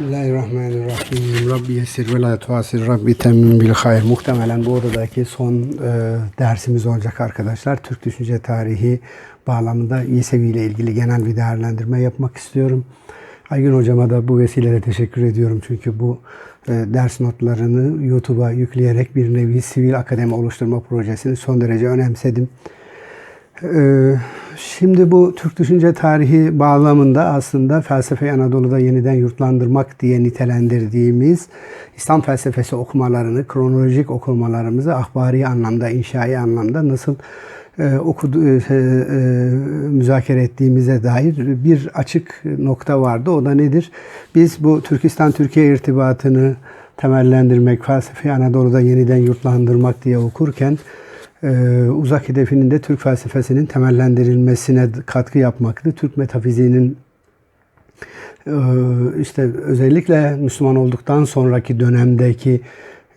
Bismillahirrahmanirrahim. Rabbi yesir ve la tuasir. Rabbi temmim bil hayr. Muhtemelen bu odadaki son e, dersimiz olacak arkadaşlar. Türk düşünce tarihi bağlamında İsevi ile ilgili genel bir değerlendirme yapmak istiyorum. Aygün hocama da bu vesileyle teşekkür ediyorum. Çünkü bu e, ders notlarını YouTube'a yükleyerek bir nevi sivil akademi oluşturma projesini son derece önemsedim. Ee, Şimdi bu Türk düşünce tarihi bağlamında aslında felsefe Anadolu'da yeniden yurtlandırmak diye nitelendirdiğimiz İslam felsefesi okumalarını, kronolojik okumalarımızı ahbari anlamda, inşai anlamda nasıl e, okudu, e, e, müzakere ettiğimize dair bir açık nokta vardı. O da nedir? Biz bu Türkistan-Türkiye irtibatını temellendirmek, felsefe Anadolu'da yeniden yurtlandırmak diye okurken ee, uzak hedefinin de Türk felsefesinin temellendirilmesine katkı yapmaktı. Türk metafiziğinin e, işte özellikle Müslüman olduktan sonraki dönemdeki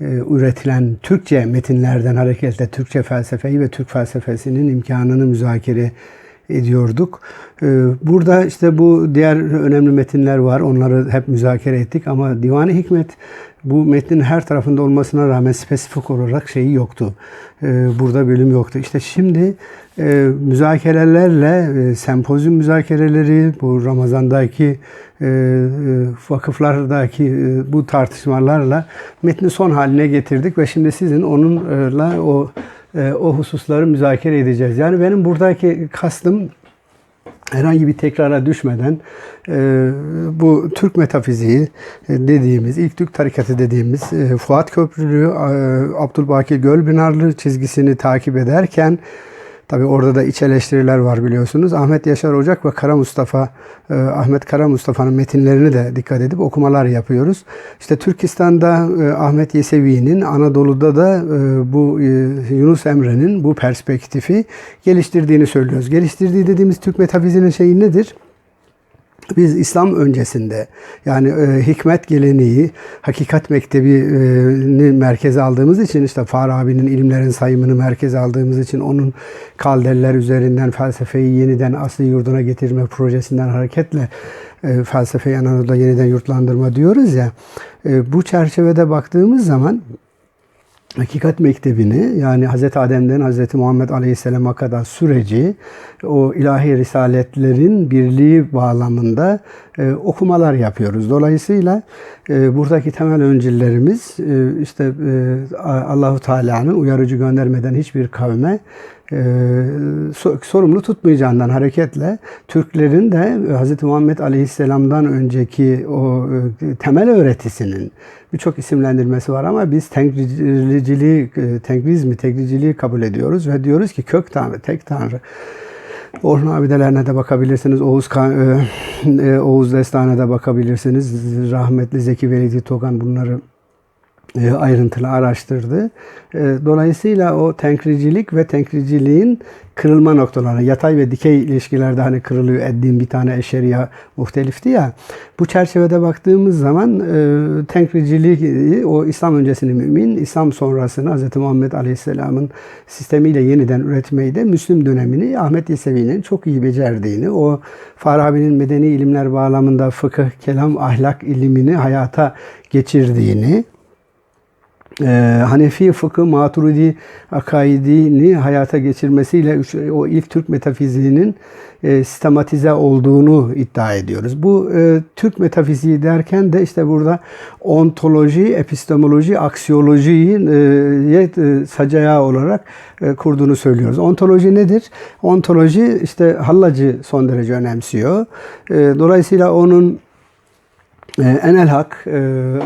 e, üretilen Türkçe metinlerden hareketle Türkçe felsefeyi ve Türk felsefesinin imkanını müzakere ediyorduk. Ee, burada işte bu diğer önemli metinler var. Onları hep müzakere ettik ama Divan-ı Hikmet bu metnin her tarafında olmasına rağmen spesifik olarak şeyi yoktu. Ee, burada bölüm yoktu. İşte şimdi e, müzakerelerle, e, sempozyum müzakereleri, bu Ramazan'daki e, vakıflardaki bu tartışmalarla metni son haline getirdik ve şimdi sizin onunla o o hususları müzakere edeceğiz. Yani benim buradaki kastım herhangi bir tekrara düşmeden e, bu Türk metafiziği e, dediğimiz, ilk Türk tarikatı dediğimiz e, Fuat Köprülü, Abdülbakir Gölbinarlı çizgisini takip ederken Tabi orada da iç eleştiriler var biliyorsunuz. Ahmet Yaşar Ocak ve Kara Mustafa, e, Ahmet Kara Mustafa'nın metinlerini de dikkat edip okumalar yapıyoruz. İşte Türkistan'da e, Ahmet Yesevi'nin, Anadolu'da da e, bu Yunus Emre'nin bu perspektifi geliştirdiğini söylüyoruz. Geliştirdiği dediğimiz Türk metafizinin şeyi nedir? Biz İslam öncesinde yani e, hikmet geleneği, hakikat mektebini merkeze aldığımız için işte Farabi'nin ilimlerin sayımını merkeze aldığımız için onun kaldeller üzerinden felsefeyi yeniden asli yurduna getirme projesinden hareketle e, felsefeyi Anadolu'da yeniden yurtlandırma diyoruz ya. E, bu çerçevede baktığımız zaman Hakikat Mektebi'ni yani Hz. Adem'den Hz. Muhammed Aleyhisselam'a kadar süreci o ilahi risaletlerin birliği bağlamında e, okumalar yapıyoruz. Dolayısıyla e, buradaki temel öncüllerimiz e, işte e, Allahu Teala'nın uyarıcı göndermeden hiçbir kavme sorumlu tutmayacağından hareketle Türklerin de Hz. Muhammed Aleyhisselam'dan önceki o e, temel öğretisinin birçok isimlendirmesi var ama biz tenkriciliği, e, tenkrizmi, tekriciliği kabul ediyoruz ve diyoruz ki kök tanrı, tek tanrı. Orhun abidelerine de bakabilirsiniz. Oğuz, Oğuz Destanı'na da bakabilirsiniz. Rahmetli Zeki Velidi Togan bunları e, ayrıntılı araştırdı. E, dolayısıyla o tenkricilik ve tenkriciliğin kırılma noktaları, yatay ve dikey ilişkilerde hani kırılıyor ettiğim bir tane eşeriya muhtelifti ya. Bu çerçevede baktığımız zaman e, tenkriciliği o İslam öncesini mümin, İslam sonrasını Hz. Muhammed Aleyhisselam'ın sistemiyle yeniden üretmeyi de Müslüm dönemini Ahmet Yesevi'nin çok iyi becerdiğini, o Farabi'nin medeni ilimler bağlamında fıkıh, kelam, ahlak ilimini hayata geçirdiğini, e, Hanefi fıkı Maturidi akaidini hayata geçirmesiyle o ilk Türk metafiziğinin e, sistematize olduğunu iddia ediyoruz. Bu e, Türk metafiziği derken de işte burada ontoloji, epistemoloji, aksiyolojiyi e, sacaya olarak kurduğunu söylüyoruz. Ontoloji nedir? Ontoloji işte Hallacı son derece önemsiyor. Dolayısıyla onun ee, enel hak, e,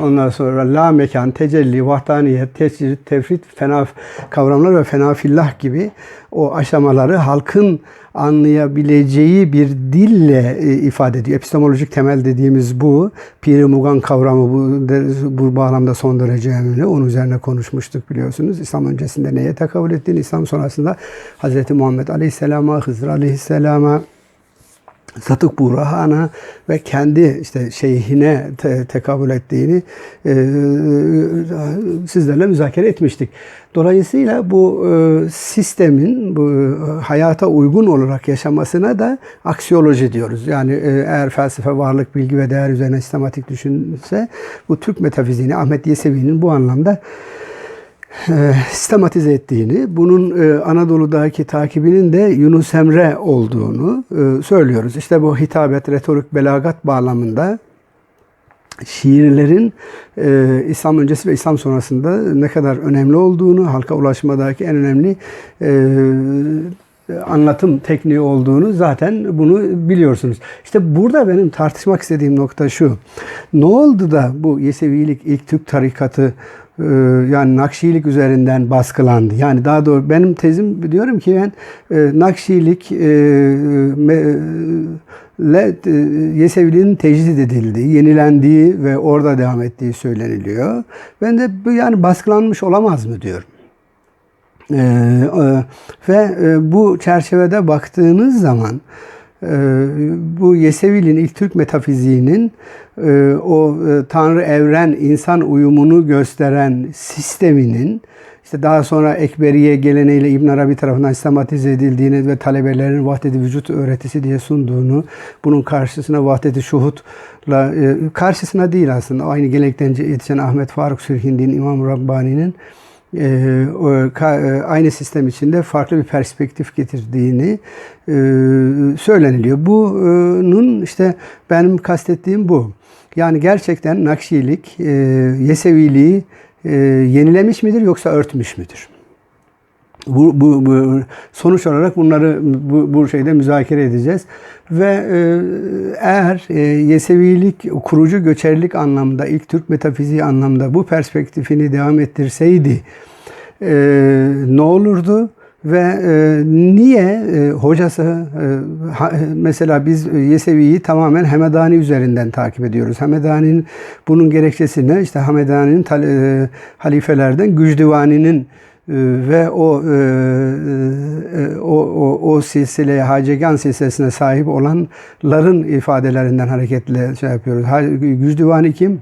ondan sonra la mekan, tecelli, vahdaniyet, tescil, tefrit, fena kavramlar ve fena fillah gibi o aşamaları halkın anlayabileceği bir dille e, ifade ediyor. Epistemolojik temel dediğimiz bu. Piri Mugan kavramı bu, bu bağlamda son derece önemli. Onun üzerine konuşmuştuk biliyorsunuz. İslam öncesinde neye tekabül ettiğini, İslam sonrasında Hz. Muhammed Aleyhisselam'a, Hızır Aleyhisselam'a, Satık Burhan'a ve kendi işte şeyhine te- tekabül ettiğini e, sizlerle müzakere etmiştik. Dolayısıyla bu e, sistemin bu e, hayata uygun olarak yaşamasına da aksiyoloji diyoruz. Yani e, eğer felsefe, varlık, bilgi ve değer üzerine sistematik düşünse bu Türk metafiziğini Ahmet Yesevi'nin bu anlamda e, sistematize ettiğini, bunun e, Anadolu'daki takibinin de Yunus Emre olduğunu e, söylüyoruz. İşte bu hitabet, retorik, belagat bağlamında şiirlerin e, İslam öncesi ve İslam sonrasında ne kadar önemli olduğunu, halka ulaşmadaki en önemli e, anlatım tekniği olduğunu zaten bunu biliyorsunuz. İşte burada benim tartışmak istediğim nokta şu. Ne oldu da bu Yesevilik ilk Türk tarikatı yani Nakşilik üzerinden baskılandı. Yani daha doğru benim tezim diyorum ki ben e, Nakşilik e, me, le, e, tecdid edildiği, yenilendiği ve orada devam ettiği söyleniliyor. Ben de yani baskılanmış olamaz mı diyorum. Ee, e, ve e, bu çerçevede baktığınız zaman e, bu Yesevi'nin ilk Türk metafiziğinin e, o e, Tanrı evren insan uyumunu gösteren sisteminin işte daha sonra Ekberiye geleneğiyle İbn Arabi tarafından sistematize edildiğini ve talebelerin vahdeti vücut öğretisi diye sunduğunu, bunun karşısına vahdeti şuhutla e, karşısına değil aslında aynı gelenekten yetişen Ahmet Faruk Sürhindi'nin İmam Rabbani'nin aynı sistem içinde farklı bir perspektif getirdiğini e, söyleniliyor. Bunun işte benim kastettiğim bu. Yani gerçekten Nakşilik, e, Yeseviliği e, yenilemiş midir yoksa örtmüş müdür? Bu, bu, bu sonuç olarak bunları bu, bu şeyde müzakere edeceğiz ve e, eğer e, Yesevilik kurucu göçerlik anlamda ilk Türk metafiziği anlamda bu perspektifini devam ettirseydi e, ne olurdu? Ve e, niye e, hocası e, ha, mesela biz Yesevi'yi tamamen Hemedani üzerinden takip ediyoruz. Hemedani'nin bunun gerekçesi ne? İşte Hemedani'nin e, halifelerden Gücdivani'nin ve o, e, e, o, o, o silsileye, Hacegan silsilesine sahip olanların ifadelerinden hareketle şey yapıyoruz. Gücdivani kim?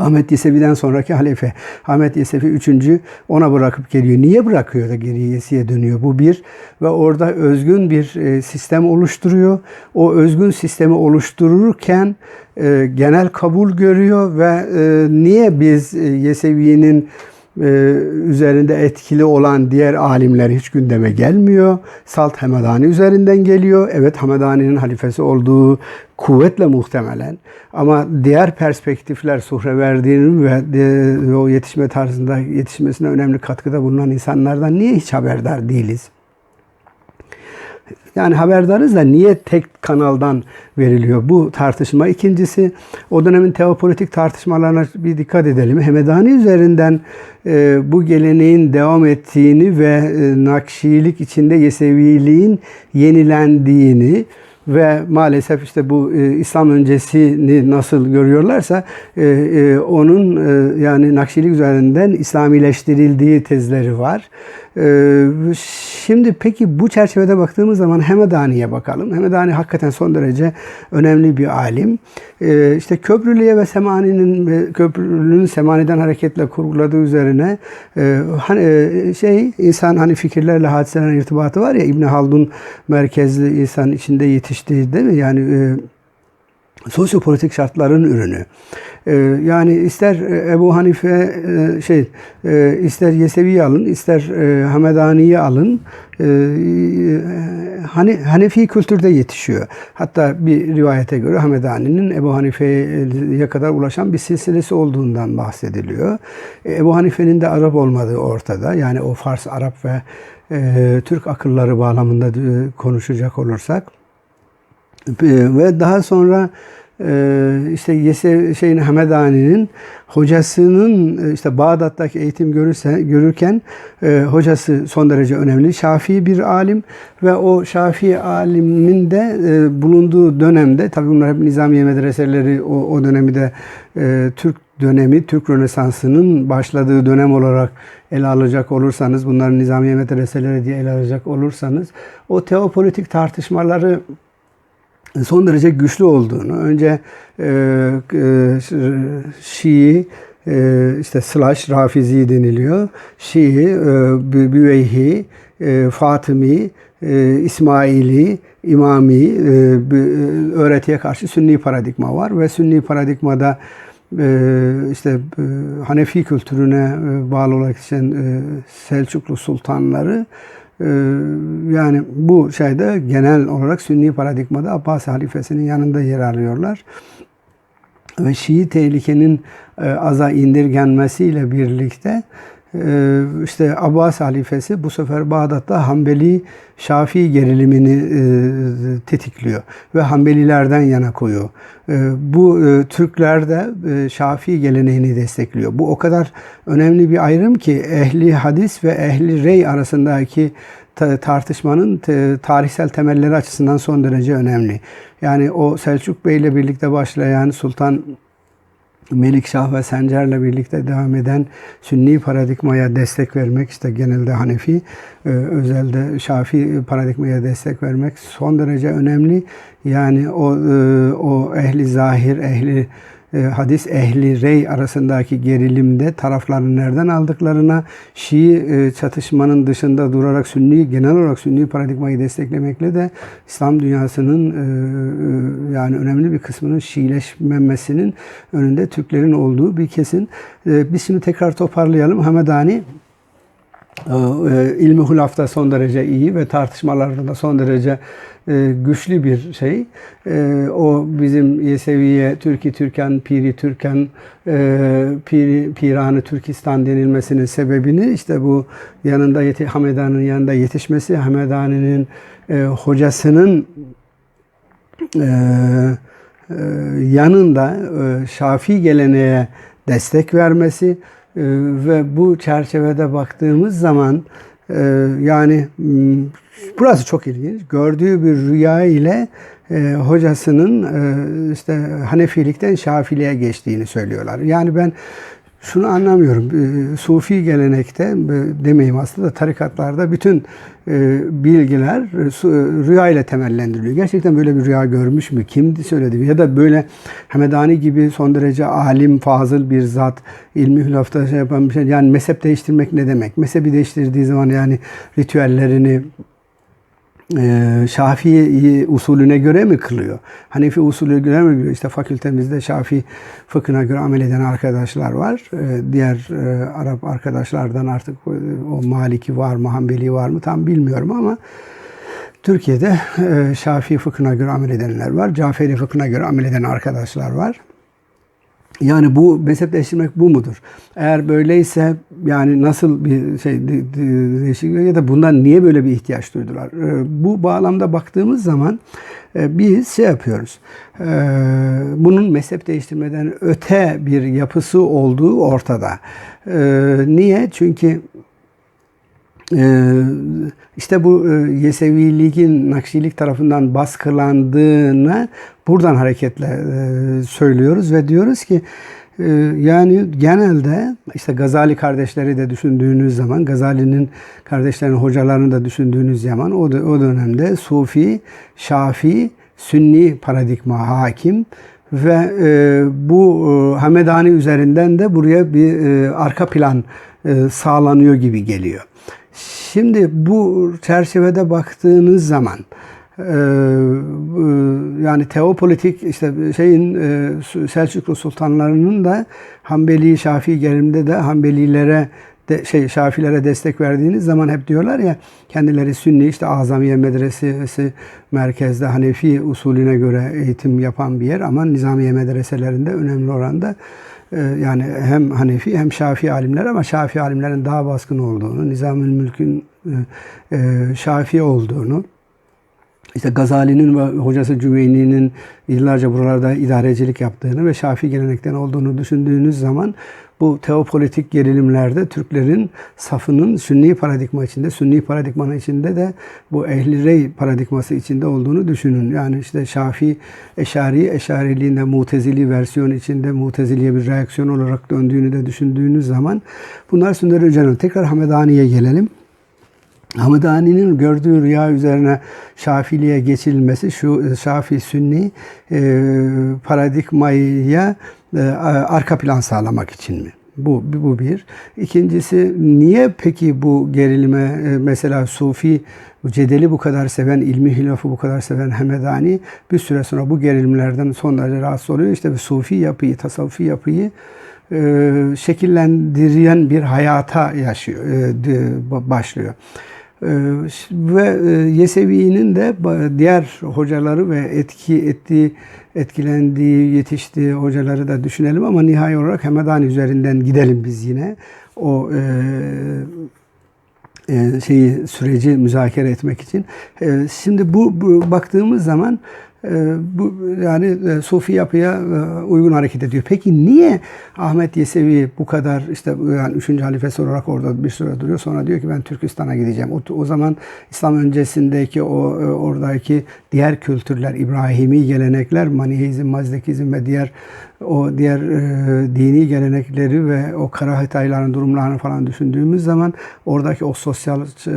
Ahmet Yesevi'den sonraki halife. Ahmet Yesevi üçüncü ona bırakıp geliyor. Niye bırakıyor da geriye Yesi'ye dönüyor? Bu bir ve orada özgün bir e, sistem oluşturuyor. O özgün sistemi oluştururken e, genel kabul görüyor ve e, niye biz Yesevi'nin üzerinde etkili olan diğer alimler hiç gündeme gelmiyor. Salt Hamedani üzerinden geliyor. Evet Hamedani'nin halifesi olduğu kuvvetle muhtemelen. Ama diğer perspektifler Suhre verdiğinin ve o yetişme tarzında yetişmesine önemli katkıda bulunan insanlardan niye hiç haberdar değiliz? Yani haberdarız da niye tek kanaldan veriliyor bu tartışma. İkincisi o dönemin teopolitik tartışmalarına bir dikkat edelim. Hemedani üzerinden e, bu geleneğin devam ettiğini ve e, Nakşilik içinde Yeseviliğin yenilendiğini ve maalesef işte bu e, İslam öncesini nasıl görüyorlarsa e, e, onun e, yani Nakşilik üzerinden İslamileştirildiği tezleri var. E, şimdi peki bu çerçevede baktığımız zaman Hemedani'ye bakalım. Hemedani hakikaten son derece önemli bir alim. E, işte Köprülü'ye ve Semani'nin Köprülü'nün Semani'den hareketle kurguladığı üzerine e, hani e, şey insan hani fikirlerle hadiselerin irtibatı var ya İbn Haldun merkezli insan içinde yetiştiği değil mi? Yani e, sosyopolitik şartların ürünü. Ee, yani ister Ebu Hanife e, şey e, ister Yesevi'yi alın, ister e, Hamedani'yi alın. Hani Hanefi kültürde yetişiyor. Hatta bir rivayete göre Hamedani'nin Ebu Hanife'ye kadar ulaşan bir silsilesi olduğundan bahsediliyor. Ebu Hanife'nin de Arap olmadığı ortada. Yani o Fars, Arap ve Türk akılları bağlamında konuşacak olursak ve daha sonra e, işte Yese şeyin Hamedani'nin hocasının e, işte Bağdat'taki eğitim görürse görürken e, hocası son derece önemli Şafii bir alim ve o Şafii alimin de bulunduğu dönemde tabi bunlar hep Nizamiye medreseleri o, o dönemi de Türk dönemi Türk Rönesansı'nın başladığı dönem olarak ele alacak olursanız bunların Nizamiye medreseleri diye ele alacak olursanız o teopolitik tartışmaları son derece güçlü olduğunu, önce e, e, Şii, e, işte slash Rafizi deniliyor, Şii, e, Bü- Büveyhi, e, Fatımi, e, İsmaili, İmami e, e, öğretiye karşı Sünni paradigma var ve Sünni paradigmada e, işte e, Hanefi kültürüne bağlı olarak için Selçuklu sultanları yani bu şeyde genel olarak Sünni paradigmada Abbas halifesinin yanında yer alıyorlar. Ve Şii tehlikenin e, aza indirgenmesiyle birlikte işte Abbas halifesi bu sefer Bağdat'ta Hanbeli Şafii gerilimini e, tetikliyor ve Hanbelilerden yana koyuyor. E, bu e, Türkler de e, Şafii geleneğini destekliyor. Bu o kadar önemli bir ayrım ki ehli hadis ve ehli rey arasındaki ta- tartışmanın tarihsel temelleri açısından son derece önemli. Yani o Selçuk Bey ile birlikte başlayan Sultan Melikşah ve Sencer'le birlikte devam eden Sünni paradigmaya destek vermek, işte genelde Hanefi, e, özelde Şafii paradigmaya destek vermek son derece önemli. Yani o e, o ehli zahir, ehli hadis ehli rey arasındaki gerilimde tarafların nereden aldıklarına Şii e, çatışmanın dışında durarak Sünni genel olarak Sünni paradigmayı desteklemekle de İslam dünyasının e, e, yani önemli bir kısmının Şiileşmemesinin önünde Türklerin olduğu bir kesin. E, Biz şimdi tekrar toparlayalım. Hamedani e, ilmi hulafta son derece iyi ve tartışmalarda da son derece e, güçlü bir şey. E, O bizim Yeseviye, Türki Türkan, Piri Türkan, e, Piri, Piranı Türkistan denilmesinin sebebini işte bu yanında yeti, Hamedani'nin yanında yetişmesi, Hamedani'nin e, hocasının e, e, yanında e, Şafii geleneğe destek vermesi e, ve bu çerçevede baktığımız zaman e, yani m, burası çok ilginç. Gördüğü bir rüya ile e, hocasının e, işte Hanefilikten Şafiliğe geçtiğini söylüyorlar. Yani ben şunu anlamıyorum. E, Sufi gelenekte e, demeyeyim aslında tarikatlarda bütün e, bilgiler e, rüya ile temellendiriliyor. Gerçekten böyle bir rüya görmüş mü? Kimdi söyledi? Ya da böyle Hamedani gibi son derece alim, fazıl bir zat, ilmi hülafta şey yapan bir şey. Yani mezhep değiştirmek ne demek? Mezhebi değiştirdiği zaman yani ritüellerini e, Şafii usulüne göre mi kılıyor? Hanefi usulüne göre mi kılıyor? İşte fakültemizde Şafii fıkhına göre amel eden arkadaşlar var. E, diğer e, Arap arkadaşlardan artık e, o Maliki var mı, Hanbeli var mı tam bilmiyorum ama Türkiye'de e, Şafii fıkhına göre amel edenler var. Caferi fıkhına göre amel eden arkadaşlar var. Yani bu mezhep değiştirmek bu mudur? Eğer böyleyse yani nasıl bir şey de- de- değişiklik ya da bundan niye böyle bir ihtiyaç duydular? Ee, Bu bağlamda baktığımız zaman e, biz şey yapıyoruz. Ee, Bunun mezhep değiştirmeden öte bir yapısı olduğu ortada. Ee, Niye? Çünkü işte bu e, Yeseviliğin Nakşilik tarafından baskılandığını buradan hareketle e, söylüyoruz ve diyoruz ki e, yani genelde işte Gazali kardeşleri de düşündüğünüz zaman Gazali'nin kardeşlerinin hocalarını da düşündüğünüz zaman o, o dönemde Sufi, Şafi, Sünni paradigma hakim ve e, bu e, Hamedani üzerinden de buraya bir e, arka plan e, sağlanıyor gibi geliyor. Şimdi bu çerçevede baktığınız zaman e, yani teopolitik işte şeyin e, Selçuklu sultanlarının da Hanbeli Şafii gerilimde de Hanbelilere de, şey Şafilere destek verdiğiniz zaman hep diyorlar ya kendileri Sünni işte Azamiye Medresesi merkezde Hanefi usulüne göre eğitim yapan bir yer ama Nizamiye medreselerinde önemli oranda yani hem Hanefi hem Şafii alimler ama Şafii alimlerin daha baskın olduğunu, Nizamül Mülk'ün e, e, Şafii olduğunu, işte Gazali'nin ve hocası Cüveyni'nin yıllarca buralarda idarecilik yaptığını ve Şafii gelenekten olduğunu düşündüğünüz zaman bu teopolitik gerilimlerde Türklerin safının Sünni paradigma içinde, Sünni paradigmanın içinde de bu ehli rey paradigması içinde olduğunu düşünün. Yani işte Şafii Eşari, Eşariliğinde Mutezili versiyon içinde Muteziliye bir reaksiyon olarak döndüğünü de düşündüğünüz zaman bunlar Sünder Hoca'nın. Tekrar Hamedani'ye gelelim. Hamedani'nin gördüğü rüya üzerine Şafiliğe geçilmesi şu Şafi Sünni e, paradigmaya e, arka plan sağlamak için mi? Bu, bu bir. İkincisi niye peki bu gerilime e, mesela Sufi Cedeli bu kadar seven, ilmi hilafı bu kadar seven Hemedani bir süre sonra bu gerilimlerden son derece rahatsız oluyor. İşte bir Sufi yapıyı, tasavvufi yapıyı e, şekillendiren bir hayata yaşıyor, e, başlıyor. E, ve e, Yesevi'nin de diğer hocaları ve etki ettiği, etkilendiği, yetiştiği hocaları da düşünelim ama nihai olarak Hemedani üzerinden gidelim biz yine. O e, e, şeyi süreci müzakere etmek için. Şimdi bu, bu baktığımız zaman bu yani e, Sufi yapıya e, uygun hareket ediyor. Peki niye Ahmet Yesevi bu kadar işte yani 3. halifesi olarak orada bir süre duruyor. Sonra diyor ki ben Türkistan'a gideceğim. O, o zaman İslam öncesindeki o oradaki diğer kültürler, İbrahimi gelenekler, Maniheizm, Mazdekizm ve diğer o diğer e, dini gelenekleri ve o kara Hitayların durumlarını falan düşündüğümüz zaman oradaki o sosyal e,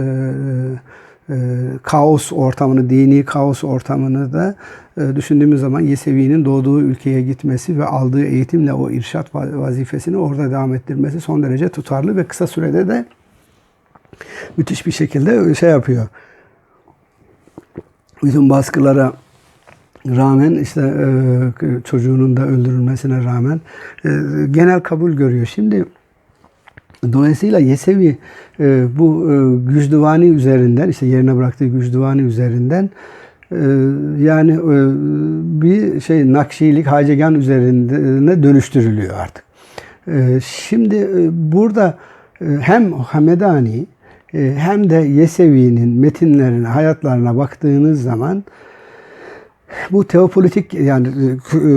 e, kaos ortamını, dini kaos ortamını da e, düşündüğümüz zaman Yesevi'nin doğduğu ülkeye gitmesi ve aldığı eğitimle o irşat vazifesini orada devam ettirmesi son derece tutarlı ve kısa sürede de müthiş bir şekilde şey yapıyor. Bütün baskılara rağmen işte e, çocuğunun da öldürülmesine rağmen e, genel kabul görüyor. Şimdi Dolayısıyla Yesevi e, bu e, gücdüvani üzerinden işte yerine bıraktığı gücdüvani üzerinden e, yani e, bir şey Nakşilik Hacegan üzerine dönüştürülüyor artık. Şimdi burada hem Hamedani hem de Yesevi'nin metinlerine, hayatlarına baktığınız zaman bu teopolitik yani e, e,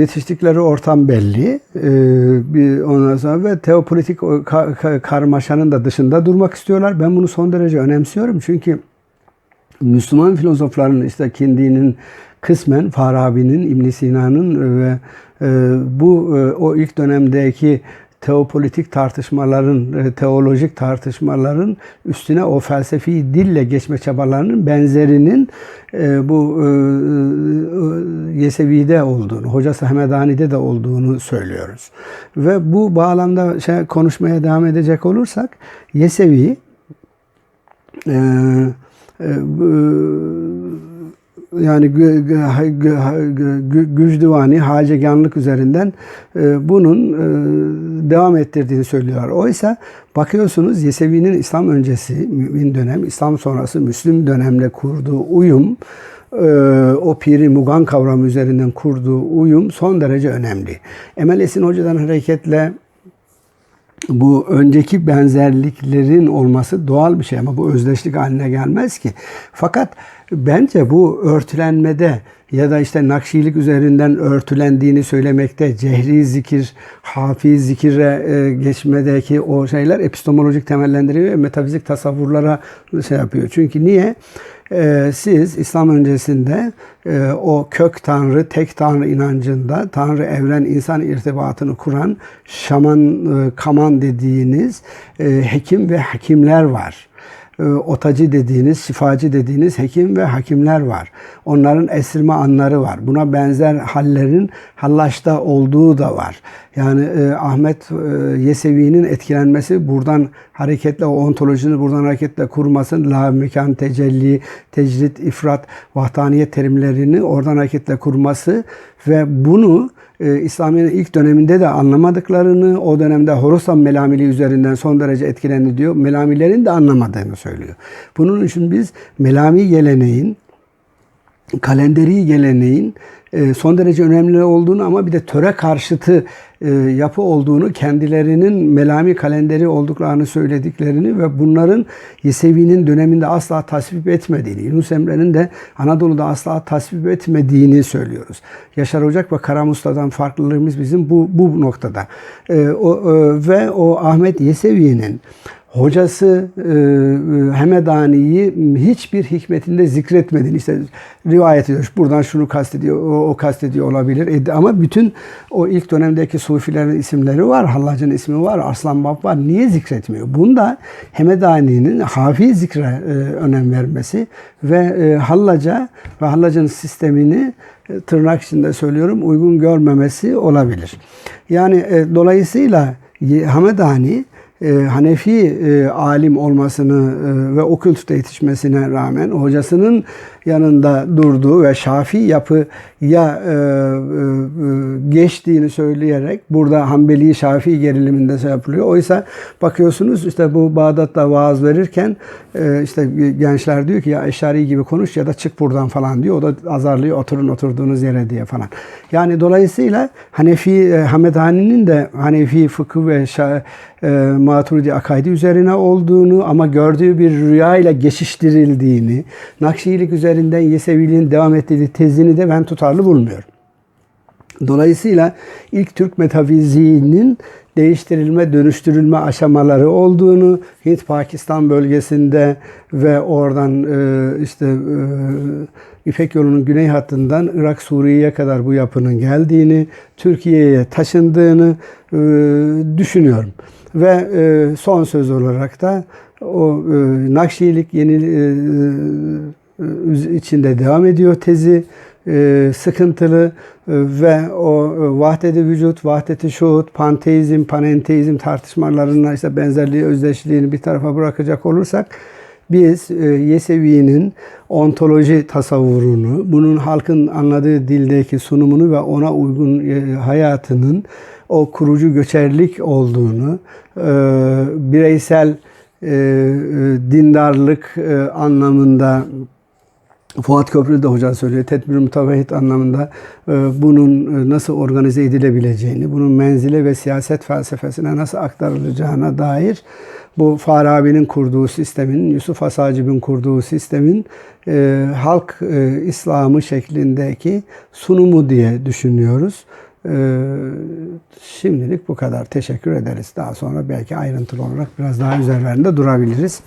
yetiştikleri ortam belli. E, bir ondan sonra ve teopolitik karmaşanın da dışında durmak istiyorlar. Ben bunu son derece önemsiyorum. Çünkü Müslüman filozofların işte Kindi'nin kısmen Farabi'nin, İbn Sina'nın ve bu o ilk dönemdeki teopolitik tartışmaların, e, teolojik tartışmaların üstüne o felsefi dille geçme çabalarının benzerinin e, bu e, Yesevi'de olduğunu, Hocası Hemedani'de de olduğunu söylüyoruz. Ve bu bağlamda şey, konuşmaya devam edecek olursak Yesevi e, yani gücdüvani, haceganlık üzerinden e, bunun e, devam ettirdiğini söylüyorlar. Oysa bakıyorsunuz Yesevi'nin İslam öncesi, mümin dönem, İslam sonrası Müslüm dönemle kurduğu uyum, e, o piri mugan kavramı üzerinden kurduğu uyum son derece önemli. Emel Esin Hoca'dan hareketle bu önceki benzerliklerin olması doğal bir şey ama bu özdeşlik haline gelmez ki. Fakat bence bu örtülenmede ya da işte nakşilik üzerinden örtülendiğini söylemekte, cehri zikir, hafiz zikire e, geçmedeki o şeyler epistemolojik temellendiriyor metafizik tasavvurlara şey yapıyor. Çünkü niye? Ee, siz İslam öncesinde e, o kök tanrı, tek tanrı inancında tanrı evren insan irtibatını kuran şaman, e, kaman dediğiniz e, hekim ve hakimler var. E, otacı dediğiniz, şifacı dediğiniz hekim ve hakimler var. Onların esirme anları var. Buna benzer hallerin Hallaş'ta olduğu da var. Yani e, Ahmet e, Yesevi'nin etkilenmesi buradan hareketle, o ontolojinin buradan hareketle kurması, la mekan, tecelli, tecrit, ifrat, vahdaniyet terimlerini oradan hareketle kurması ve bunu e, İslamiyet'in ilk döneminde de anlamadıklarını, o dönemde Horasan melamili üzerinden son derece etkilendi diyor. Melamilerin de anlamadığını söylüyor. Bunun için biz melami geleneğin, kalenderi geleneğin e, son derece önemli olduğunu ama bir de töre karşıtı yapı olduğunu, kendilerinin melami kalenderi olduklarını söylediklerini ve bunların Yesevi'nin döneminde asla tasvip etmediğini, Yunus Emre'nin de Anadolu'da asla tasvip etmediğini söylüyoruz. Yaşar Ocak ve Karam Usta'dan farklılığımız bizim bu, bu noktada. E, o, ve o Ahmet Yesevi'nin hocası e, e, Hemedani'yi hiçbir hikmetinde zikretmediğini işte rivayet ediyor. Buradan şunu kastediyor, o, o kastediyor olabilir. E, ama bütün o ilk dönemdeki sufilerin isimleri var. Hallac'ın ismi var, Arslan Bab var. Niye zikretmiyor? Bunda Hemedani'nin hafi zikre e, önem vermesi ve e, Hallac'a ve Hallac'ın sistemini e, tırnak içinde söylüyorum uygun görmemesi olabilir. Yani e, dolayısıyla Hamedani e, Hanefi e, alim olmasını e, ve o kültürde yetişmesine rağmen hocasının yanında durduğu ve Şafii yapıya e, e, e, geçtiğini söyleyerek burada Hanbeli Şafii geriliminde şey yapılıyor. Oysa bakıyorsunuz işte bu Bağdat'ta vaaz verirken e, işte gençler diyor ki ya Eşari gibi konuş ya da çık buradan falan diyor. O da azarlıyor oturun oturduğunuz yere diye falan. Yani dolayısıyla Hanefi e, Hamedani'nin de Hanefi fıkıh ve şa, e, Maturidi akaidi üzerine olduğunu ama gördüğü bir rüya ile geçiştirildiğini, Nakşilik üzerinden Yeseviliğin devam ettiği tezini de ben tutarlı bulmuyorum. Dolayısıyla ilk Türk metafiziğinin değiştirilme, dönüştürülme aşamaları olduğunu Hint-Pakistan bölgesinde ve oradan e, işte e, İpek yolunun güney hattından Irak Suriye'ye kadar bu yapının geldiğini, Türkiye'ye taşındığını e, düşünüyorum. Ve e, son söz olarak da o e, Nakşilik yeni e, e, içinde devam ediyor tezi. E, sıkıntılı e, ve o e, vahdeti vücut, vahdeti şuhut, panteizm, panenteizm tartışmalarına işte benzerliği, özdeşliğini bir tarafa bırakacak olursak biz e, Yesevi'nin ontoloji tasavvurunu, bunun halkın anladığı dildeki sunumunu ve ona uygun e, hayatının o kurucu göçerlik olduğunu, e, bireysel e, dindarlık anlamında Fuat Köprülü de hoca söylüyor. Tedbir mutavahhid anlamında bunun nasıl organize edilebileceğini, bunun menzile ve siyaset felsefesine nasıl aktarılacağına dair bu Farabi'nin kurduğu sistemin, Yusuf Asacib'in kurduğu sistemin e, halk e, İslamı şeklindeki sunumu diye düşünüyoruz. E, şimdilik bu kadar. Teşekkür ederiz. Daha sonra belki ayrıntılı olarak biraz daha üzerlerinde durabiliriz.